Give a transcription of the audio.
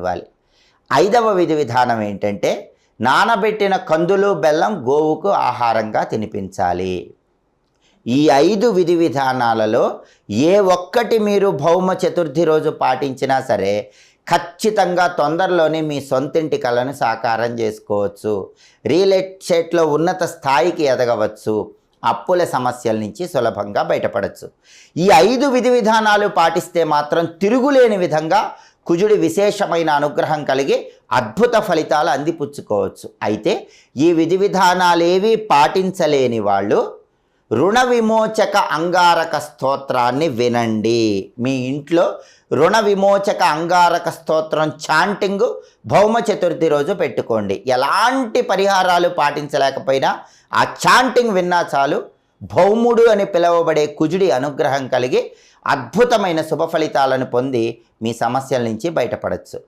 ఇవ్వాలి. ఐదవ విధి విధానం ఏంటంటే నానబెట్టిన కందులు బెల్లం గోవుకు ఆహారంగా తినిపించాలి. ఈ ఐదు విధి విధానాలలో ఏ ఒక్కటి మీరు భౌమ చతుర్థి రోజు పాటించినా సరే ఖచ్చితంగా తొందరలోనే మీ సొంతింటి కళను సాకారం చేసుకోవచ్చు. రియల్ ఎస్టేట్లో ఉన్నత స్థాయికి ఎదగవచ్చు. అప్పుల సమస్యల నుంచి సులభంగా బయటపడవచ్చు ఈ ఐదు విధి విధానాలు పాటిస్తే మాత్రం తిరుగులేని విధంగా కుజుడి విశేషమైన అనుగ్రహం కలిగి అద్భుత ఫలితాలు అందిపుచ్చుకోవచ్చు. అయితే ఈ విధి విధానాలేవి పాటించలేని వాళ్ళు రుణ విమోచక అంగారక స్తోత్రాన్ని వినండి. మీ ఇంట్లో రుణ విమోచక అంగారక స్తోత్రం చాంటింగ్ భౌమ చతుర్థి రోజు పెట్టుకోండి. ఎలాంటి పరిహారాలు పాటించలేకపోయినా ఆ చాంటింగ్ విన్నా చాలు. భౌముడు అని పిలువబడే కుజుడి అనుగ్రహం కలిగి అద్భుతమైన శుభ ఫలితాలను పొంది మీ సమస్యల నుంచి బయటపడవచ్చు